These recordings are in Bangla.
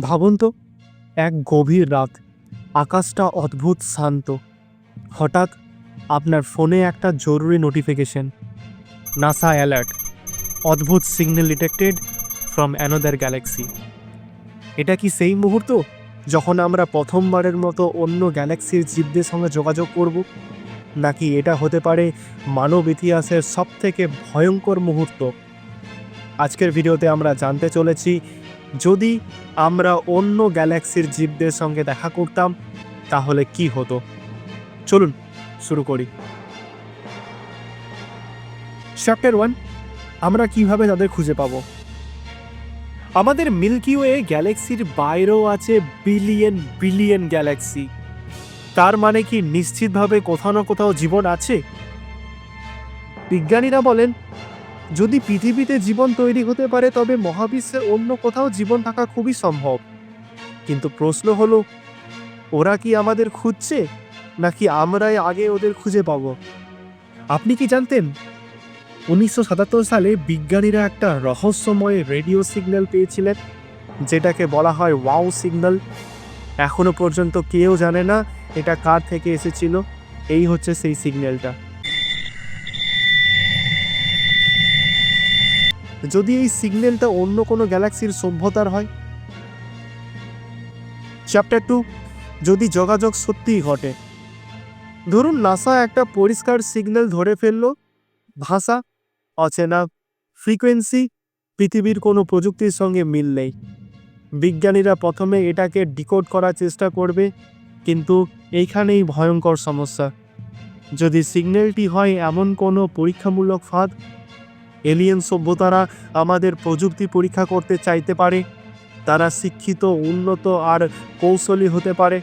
ভাবুন তো, এক গভীর রাত, আকাশটা অদ্ভুত শান্ত। হঠাৎ আপনার ফোনে একটা জরুরি নোটিফিকেশন নাসা অ্যালার্ট অদ্ভুত signal detected from another galaxy এটা কি সেই মুহূর্ত, যখন আমরা প্রথমবারের মতো অন্য গ্যালাক্সির জীবদের সঙ্গে যোগাযোগ করব? নাকি এটা হতে পারে মানব ইতিহাসের সবথেকে ভয়ঙ্কর মুহূর্ত? আজকের ভিডিওতে আমরা জানতে চলেছি যদি আমরা অন্য গ্যালাক্সির জীবদের সঙ্গে দেখা করতাম, তাহলে কি হতো? চলুন শুরু করি। চ্যাপ্টার ওয়ান আমরা কীভাবে তাদের খুঁজে পাবো? আমাদের মিল্কি ওয়ে গ্যালাক্সির বাইরেও আছে বিলিয়ন বিলিয়ন গ্যালাক্সি তার মানে কি নিশ্চিতভাবে কোথাও না কোথাও জীবন আছে? বিজ্ঞানীরা বলেন যদি পৃথিবীতে জীবন তৈরি হতে পারে, তবে মহাবিশ্বের অন্য কোথাও জীবন থাকা খুবই সম্ভব। কিন্তু প্রশ্ন হলো, ওরা কি আমাদের খুঁজছে, নাকি আমরাই আগে ওদের খুঁজে পাব? আপনি কি জানতেন? উনিশশো সাতাত্তর সালে বিজ্ঞানীরা একটা রহস্যময় রেডিও সিগন্যাল পেয়েছিলেন, যেটাকে বলা হয় ওয়াও সিগন্যাল। এখনও পর্যন্ত কেউ জানে না এটা কার থেকে এসেছিল, এই হচ্ছে সেই সিগন্যালটা। যদি এই সিগন্যালটা অন্য কোনো গ্যালাক্সির সভ্যতার হয়? চ্যাপ্টার টু যদি যোগাযোগ সত্যিই ঘটে। ধরুন নাসা একটা পরিষ্কার সিগন্যাল ধরে ফেলল। ভাষা, অচেনা, ফ্রিকোয়েন্সি, পৃথিবীর কোনো প্রযুক্তির সঙ্গে মিল নেই। বিজ্ঞানীরা প্রথমে এটাকে ডিকোড করার চেষ্টা করবে, কিন্তু এইখানেই ভয়ঙ্কর সমস্যা। যদি সিগন্যালটি হয় এমন কোনো পরীক্ষামূলক ফাঁদ এলিয়েন সভ্যতারা আমাদের প্রযুক্তি পরীক্ষা করতে চাইতে পারে। তারা শিক্ষিত, উন্নত আর কৌশলী হতে পারে।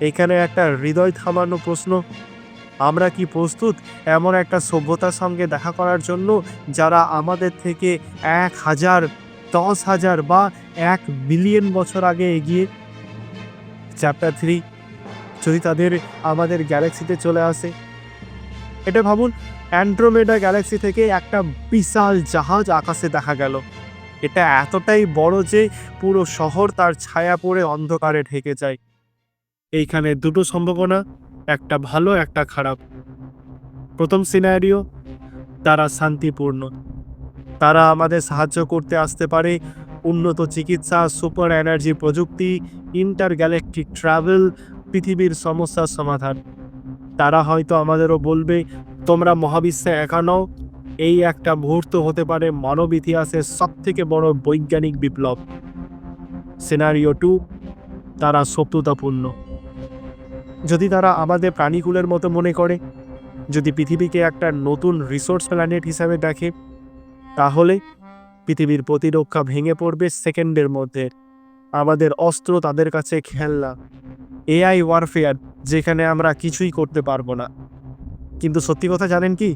এখানে একটা হৃদয় থামানো প্রশ্ন। আমরা কি প্রস্তুত এমন একটা সভ্যতার সঙ্গে দেখা করার জন্য যারা আমাদের থেকে এক হাজার, দশ হাজার বা এক মিলিয়ন বছর আগে এগিয়ে? চ্যাপ্টার থ্রি যদি তাদের আমাদের গ্যালাক্সিতে চলে আসে। এটা ভাবুন অ্যান্ড্রোমেডা গ্যালাক্সি থেকে একটা বিশাল জাহাজ আকাশে দেখা গেল। এটা এতটাই বড় যে পুরো শহর তার ছায়া পড়ে অন্ধকারে ঢেকে যায়। এইখানে দুটো সম্ভাবনা, একটা ভালো, একটা খারাপ। প্রথম সিনারিও, তারা শান্তিপূর্ণ। তারা আমাদের সাহায্য করতে আসতে পারে। উন্নত চিকিৎসা, সুপার এনার্জি প্রযুক্তি ইন্টার গ্যালাকটিক ট্রাভেল, পৃথিবীর সমস্যার সমাধান। তারা হয়তো আমাদেরও বলবে তোমরা মহাবিশ্বে একা এই একটা মুহূর্ত হতে পারে মানব ইতিহাসের সবথেকে বড় বৈজ্ঞানিক বিপ্লব। সিনারিও টু তারা শত্রুতাপূর্ণ। যদি তারা আমাদের প্রাণীকুলের মতো মনে করে, যদি পৃথিবীকে একটা নতুন রিসোর্স প্ল্যানেট হিসাবে দেখে, তাহলে পৃথিবীর প্রতিরক্ষা ভেঙে পড়বে সেকেন্ডের মধ্যে। আমাদের অস্ত্র তাদের কাছে খেলনা। এআই ওয়ারফেয়ার যেখানে আমরা কিছুই করতে পারব না। কিন্তু সত্যি কথা জানেন কি?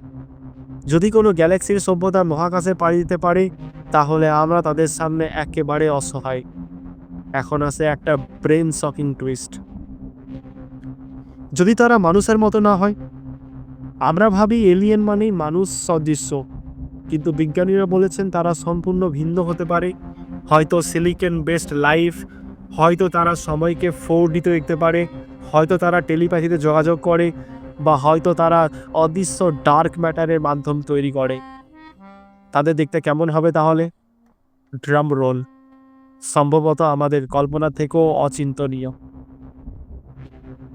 যদি কোনো গ্যালাক্সির সভ্যতা মহাকাশে পাড়ি দিতে পারে, তাহলে আমরা তাদের সামনে একেবারে অসহায়। এখন আছে একটা ব্রেন শকিং টুইস্ট। যদি তারা মানুষের মতো না হয়? আমরা ভাবি এলিয়েন মানেই মানুষ সদৃশ্য। কিন্তু বিজ্ঞানীরা বলেছেন তারা সম্পূর্ণ ভিন্ন হতে পারে। হয়তো সিলিকেন বেসড লাইফ, হয়তো তারা সময়কে ফোর ডিতে দেখতে পারে, হয়তো তারা টেলিপ্যাথিতে যোগাযোগ করে বা হয়তো তারা অদৃশ্য ডার্ক ম্যাটারের মাধ্যম তৈরি করে। তাদের দেখতে কেমন হবে তাহলে? ড্রাম রোল সম্ভবত আমাদের কল্পনা থেকেও অচিন্তনীয়।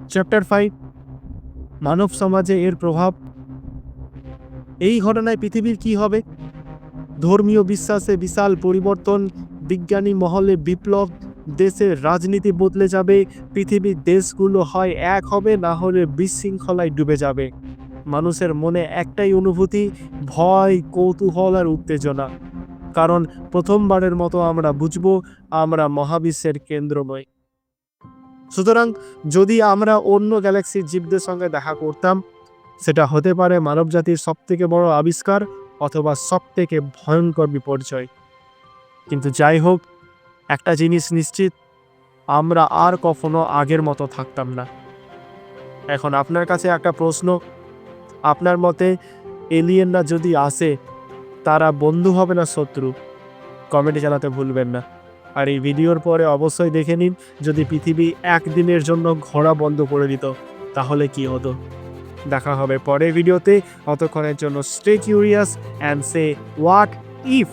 চ্যাপ্টার ফাইভ মানব সমাজে এর প্রভাব। এই ঘটনায় পৃথিবীর কি হবে? ধর্মীয় বিশ্বাসে বিশাল পরিবর্তন, বিজ্ঞানী মহলে বিপ্লব দেশের রাজনীতি বদলে যাবে, পৃথিবীর দেশগুলো হয় এক হবে, না হলে বিশৃঙ্খলায় ডুবে যাবে। মানুষের মনে একটাই অনুভূতি, ভয়, কৌতূহল আর উত্তেজনা। কারণ প্রথমবারের মতো আমরা বুঝব, আমরা মহাবিশ্বের কেন্দ্র নই সুতরাং যদি আমরা অন্য গ্যালাক্সির জীবদের সঙ্গে দেখা করতাম, সেটা হতে পারে মানবজাতির সবথেকে বড় আবিষ্কার অথবা সবথেকে ভয়ঙ্কর বিপর্যয়। কিন্তু যাই হোক একটা জিনিস নিশ্চিত, আমরা আর কখনো আগের মতো থাকতাম না। এখন আপনার কাছে একটা প্রশ্ন, আপনার মতে এলিয়েনরা যদি আসে, তারা বন্ধু হবে না শত্রু? কমেন্টে জানাতে ভুলবেন না। আর এই ভিডিওর পরে অবশ্যই দেখে নিন, যদি পৃথিবী একদিনের জন্য ঘোরা বন্ধ করে দিত, তাহলে কি হতো? দেখা হবে পরের ভিডিওতে। অতক্ষণের জন্য stay curious and say what if